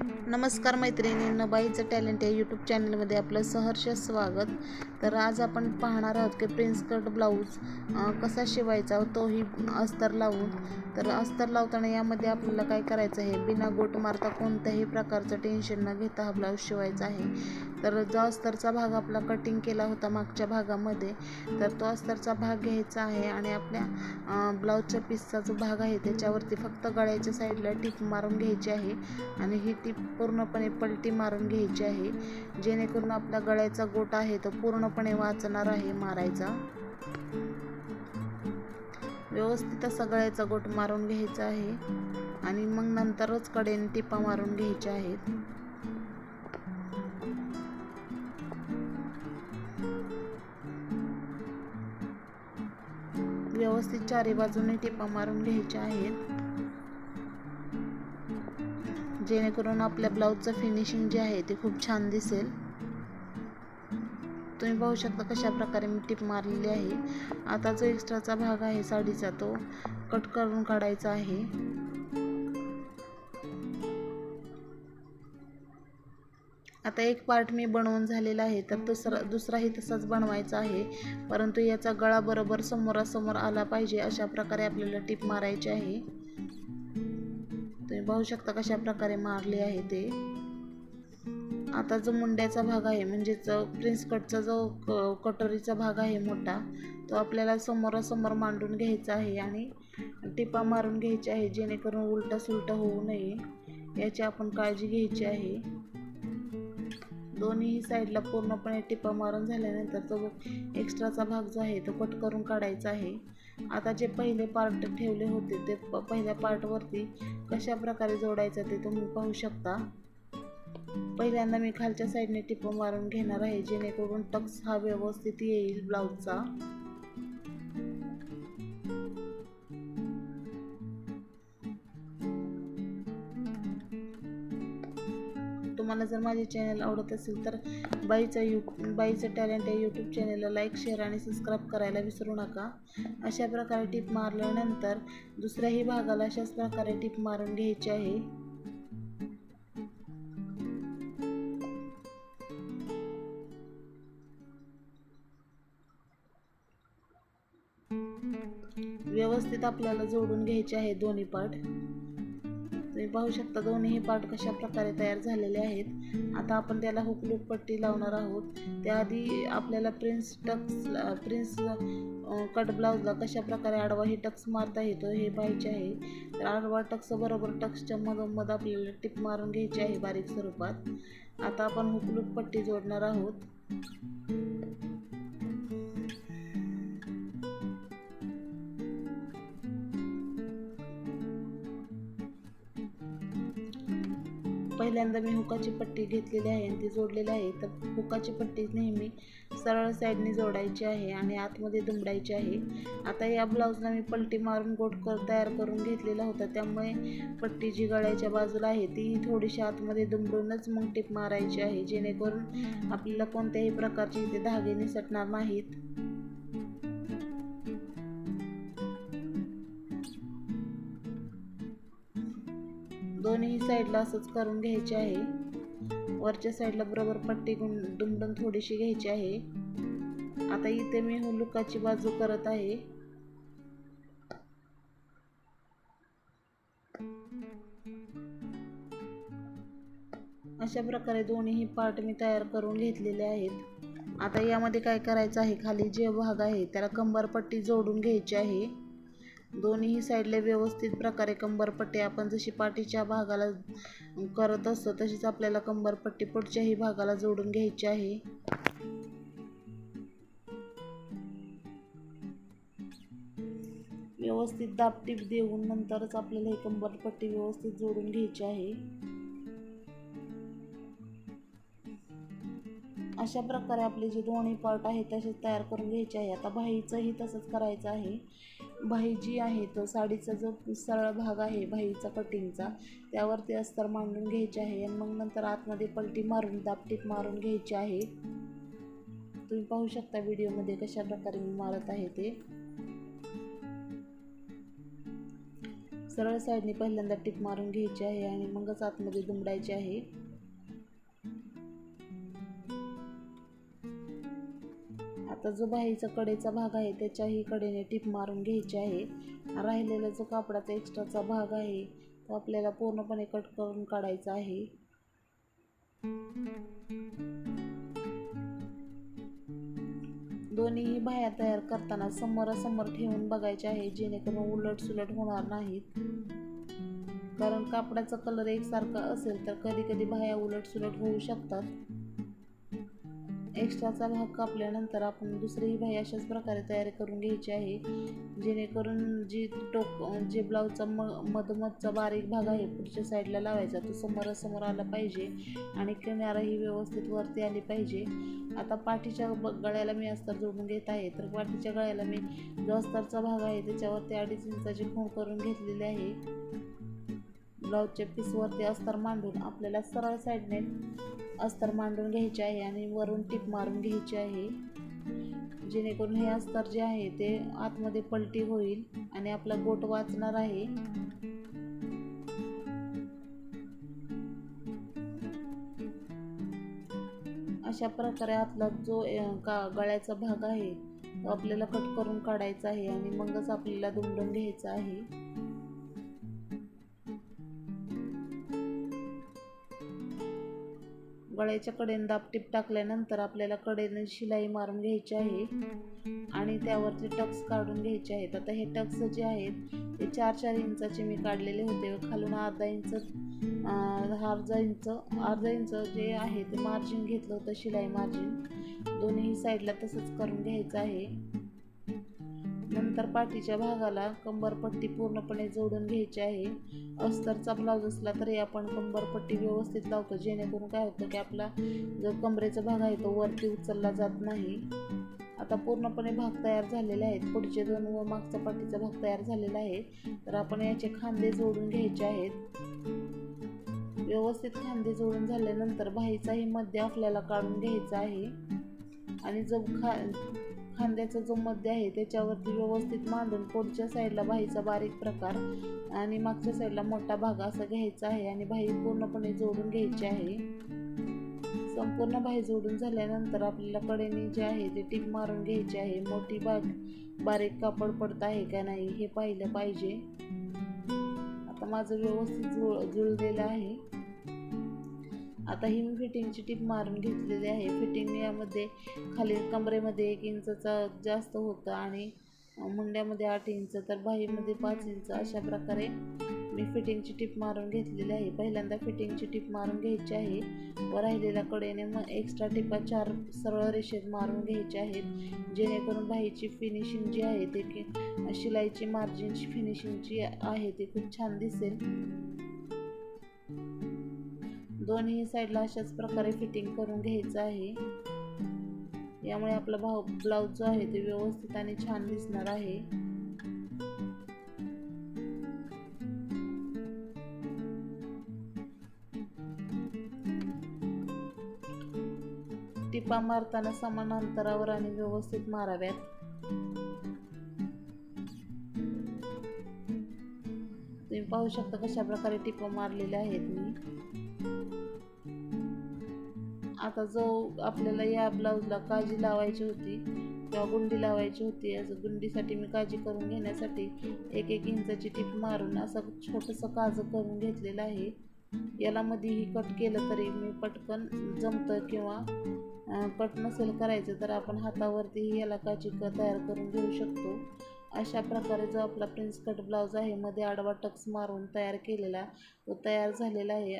नमस्कार मैत्रिणी बाईचं टॅलेंट या यूट्यूब चॅनलमध्ये आपलं सहर्ष स्वागत. तर आज आपण पाहणार आहोत की प्रिन्स कट ब्लाऊज कसा शिवायचा तोही अस्तर लावून. तर अस्तर लावताना यामध्ये आपल्याला काय करायचं आहे? बिना गोट मारता कोणत्याही प्रकारचं टेन्शन न घेता हा ब्लाऊज शिवायचा आहे. तर जो अस्तरचा भाग आपला कटिंग केला होता मागच्या भागामध्ये तर तो अस्तरचा भाग घ्यायचा आहे आणि आपल्या ब्लाऊजच्या पीसचा जो भाग आहे त्याच्यावरती फक्त गळ्याच्या साईडला टिप मारून घ्यायची आहे. आणि ही टिप पूर्णपणे पलटी मारून घ्यायची आहे. जेणेकरून आपला गळ्याचा गोट आहे तो पूर्णपणे वाचणार आहे मारायचा. व्यवस्थित असा गळ्याचा गोट मारून घ्यायचा आहे. आणि मग नंतरच कडेने टिपा मारून घ्यायच्या आहेत. व्यवस्थित चारी बाजूने टिपा मारून घ्यायच्या आहेत. जेणेकरून आपल्या ब्लाऊजचं फिनिशिंग जे आहे ते खूप छान दिसेल. तुम्ही पाहू शकता कशा प्रकारे मी टिप मारलेली आहे. आता जो एक्स्ट्राचा भाग आहे साडीचा तो कट करून काढायचा आहे. आता एक पार्ट मी बनवून झालेला आहे तर दुसरा दुसराही तसाच बनवायचा आहे. परंतु याचा गळा बरोबर समोरासमोर आला पाहिजे अशा प्रकारे आपल्याला टिप मारायची आहे. तुम्ही पाहू शकता कशा प्रकारे मारले आहे ते. आता जो मुंड्याचा भाग आहे म्हणजेच प्रिन्स कटचा जो क कटोरीचा भाग आहे मोठा तो आपल्याला समोरासमोर मांडून घ्यायचा आहे आणि टिपा मारून घ्यायची आहे जेणेकरून उलटा सुलटा होऊ नये. याची आपण काळजी घ्यायची आहे. दोन्ही साईडला पूर्णपणे टिपा मारून झाल्यानंतर तो एक्स्ट्राचा भाग जो आहे तो कट करून काढायचा आहे. आता जे पहिले पार्ट ठेवले होते ते प पहिल्या पार्टवरती कशा प्रकारे जोडायचं ते तुम्ही पाहू शकता. पहिल्यांदा मी खालच्या साईडने टिप मारून घेणार आहे जेणेकरून टक्स हा व्यवस्थित येईल ब्लाऊजचा जर माझे चॅनल आवडत असेल तर बाईचं यू बाईचं टॅलेंट या यूट्यूब चॅनलला लाईक शेअर आणि सबस्क्राईब करायला विसरू नका. अशा प्रकारे टिप मारल्यानंतर दुसऱ्याही भागाला अशाच प्रकारे टिप मारून घ्यायची आहे. व्यवस्थित आपल्याला जोडून घ्यायचे आहे दोन्ही पार्ट तुम्ही पाहू शकता दोन्ही पार्ट कशा प्रकारे तयार झालेले आहेत. आता आपण त्याला हुकलूक पट्टी लावणार आहोत. त्याआधी आपल्याला प्रिन्स टक्स प्रिन्स कट ब्लाऊजला कशा प्रकारे आडवा ही टक्स मारता येतो हे पाहायचे आहे. तर आडवा टक्स बरोबर टक्सच्या मधोमध आपल्याला टिप मारून घ्यायची आहे बारीक स्वरूपात. आता आपण हुकलूक पट्टी जोडणार आहोत. पहिल्यांदा मी हुकाची पट्टी घेतलेली आहे आणि ती जोडलेली आहे. तर हुकाची पट्टी नेहमी सरळ साईडने जोडायची आहे आणि आतमध्ये दुमडायची आहे. आता या ब्लाऊजला मी पलटी मारून गोटकर तयार करून घेतलेला होता. त्यामुळे पट्टी जी गळ्याच्या बाजूला आहे ती थोडीशी आतमध्ये दुमडूनच मग टिप मारायची आहे जेणेकरून आपल्याला कोणत्याही प्रकारचे इथे धागे निसटणार नाहीत. दोन्ही साईडला असंच करून घ्यायचे आहे. वरच्या साईडला बरोबर पट्टी गुंड थोडीशी घ्यायची आहे. आता इथे मी हुलुकाची बाजू करत आहे. अशा प्रकारे दोन्ही पार्ट मी तयार करून घेतलेले आहेत. आता यामध्ये काय करायचं आहे? खाली जे भाग आहे त्याला कंबरपट्टी जोडून घ्यायची आहे. दोन्ही साईडला व्यवस्थित प्रकारे कंबरपट्टी आपण जशी पाठीच्या भागाला करत असतो तशीच आपल्याला कंबरपट्टी पुढच्याही भागाला जोडून घ्यायची आहे. व्यवस्थित दाबटीप देऊन नंतरच आपल्याला ही कंबरपट्टी व्यवस्थित जोडून घ्यायची आहे. अशा प्रकारे आपले जे दोन्ही पार्ट आहेत तसेच तयार करून घ्यायचे आहे. आता भाईचंही तसंच करायचं आहे. भाई जी आहे तो साडीचा जो सरळ भाग आहे भाईचा कटिंगचा त्यावरती अस्तर मांडून घ्यायचे आहे. आणि मग नंतर आतमध्ये पलटी मारून दापटीप मारून घ्यायची आहे. तुम्ही पाहू शकता व्हिडिओमध्ये कशा प्रकारे मी मारत आहे ते. सरळ साईडने पहिल्यांदा टिप मारून घ्यायची आहे आणि मगच आतमध्ये दुमडायची आहे. आता जो बाहेरचा कडेचा भाग आहे त्याच्याही कडेने टिप मारून घ्यायची आहे. राहिलेला जो कापडाचा एक्स्ट्राचा भाग आहे तो आपल्याला पूर्णपणे कट करून काढायचा आहे. दोन्ही बाह्या तयार करताना समोरासमोर ठेवून बघायचे आहे जेणेकरून उलट सुलट होणार नाहीत. कारण कापडाचा कलर एकसारखा असेल तर कधी कधी बाह्या उलट सुलट होऊ शकतात. एक्स्ट्राचा भाग कापल्यानंतर आपण दुसरीही बाई अशाच प्रकारे तयारी करून घ्यायची आहे. जेणेकरून जी टोक जे ब्लाऊजचा म मधमधचा बारीक भाग आहे पुढच्या साईडला लावायचा तो समोरासमोर आला पाहिजे आणि किनाराही व्यवस्थित वरती आली पाहिजे. आता पाठीच्या गळ्याला मी अस्तर जोडून घेत आहे. तर पाठीच्या गळ्याला मी जो अस्तरचा भाग आहे त्याच्यावरती अडीच इंचाची खूण करून घेतलेली आहे. ब्लाऊजच्या पीसवरती अस्तर मांडून आपल्याला सरळ साईडने अस्तर मांडून घ्यायचे आहे आणि वरून टिप मारून घ्यायची आहे. जेणेकरून हे अस्तर जे आहे ते आतमध्ये पलटी होईल आणि आपला गोट वाचणार आहे. अशा प्रकारे आतला जो का गळ्याचा भाग आहे तो आपल्याला कट करून काढायचा आहे आणि मगच आपल्याला दुमडून घ्यायचा आहे. गळ्याच्या कडेनं दापटीप टाकल्यानंतर आपल्याला कडेने शिलाई मारून घ्यायची आहे. आणि त्यावरती टक्स काढून घ्यायचे आहेत. आता हे टक्स जे आहेत ते चार चार इंचाचे मी काढलेले होते. खालून अर्धा इंच अर्धा इंच अर्धा इंच जे आहे ते मार्जिन घेतलं होतं शिलाई मार्जिन दोन्ही साईडला तसंच करून घ्यायचं आहे. नंतर पाठीच्या भागाला कंबरपट्टी पूर्णपणे जोडून घ्यायची आहे. अस्तरचा ब्लाऊज असला तरी आपण कंबरपट्टी व्यवस्थित लावतो जेणेकरून काय होतं की आपला जो कमरेचा भाग आहे तो वरती उचलला जात नाही. आता पूर्णपणे भाग तयार झालेले आहेत. पुढचे दोन व मागचा पाठीचा भाग तयार झालेला आहे. तर आपण याचे खांदे जोडून घ्यायचे आहेत. व्यवस्थित खांदे जोडून झाल्यानंतर बाहीचाही मध्य आपल्याला काढून घ्यायचा आहे. आणि जो खा खांद्याचा जो मध्य आहे त्याच्यावरती व्यवस्थित मांडून पुढच्या साईडला बाहीचा बारीक प्रकार आणि मागच्या साईडला मोठा भाग असा घ्यायचा आहे आणि बाही पूर्णपणे जोडून घ्यायची आहे. संपूर्ण बाही जोडून झाल्यानंतर आपल्याला कडेने जे आहे ते टीप मारून घ्यायची आहे. मोठी बाग बारीक कापड पडत आहे का नाही हे पाहिलं पाहिजे. आता माझं व्यवस्थित जुळ जुळलेलं आहे. आता ही मी फिटिंगची टीप मारून घेतलेली आहे. फिटिंग यामध्ये खाली कमरेमध्ये एक इंचचा जास्त होतं आणि मुंड्यामध्ये आठ इंच तर बाहीमध्ये पाच इंच. अशा प्रकारे मी फिटिंगची टीप मारून घेतलेली आहे. पहिल्यांदा फिटिंगची टीप मारून घ्यायची आहे. व राहिलेल्या कडेने मग एक्स्ट्रा टिपा चार सरळ रेषेत मारून घ्यायच्या आहेत. जेणेकरून बाहीची फिनिशिंग जी आहे ते शिलाईची मार्जिनची फिनिशिंग जी आहे ती खूप छान दिसेल. दोन्ही साईडला अशाच प्रकारे फिटिंग करून घ्यायचं आहे. यामुळे आपला भाव ब्लाऊज जो आहे ते व्यवस्थित आणि छान दिसणार आहे. टिपा मारताना समान अंतरावर आणि व्यवस्थित माराव्यात. तुम्ही पाहू शकता कशा प्रकारे टिपा मारलेल्या आहेत मी. आता जो आपल्याला या ब्लाऊजला काळजी लावायची होती किंवा गुंडी लावायची होती असं गुंडीसाठी मी काळजी करून घेण्यासाठी एक एक इंचाची टीप मारून असं छोटंसं काजं करून घेतलेलं आहे. याला मध्येही कट केलं तरी मी पटकन जमतं किंवा कट नसेल करायचं तर आपण हातावरतीही याला काची क तयार करून घेऊ शकतो. अशा प्रकारे जो आपला प्रिन्स कट ब्लाऊज आहे मध्ये आडवा टक्स मारून तयार केलेला तो तयार झालेला आहे.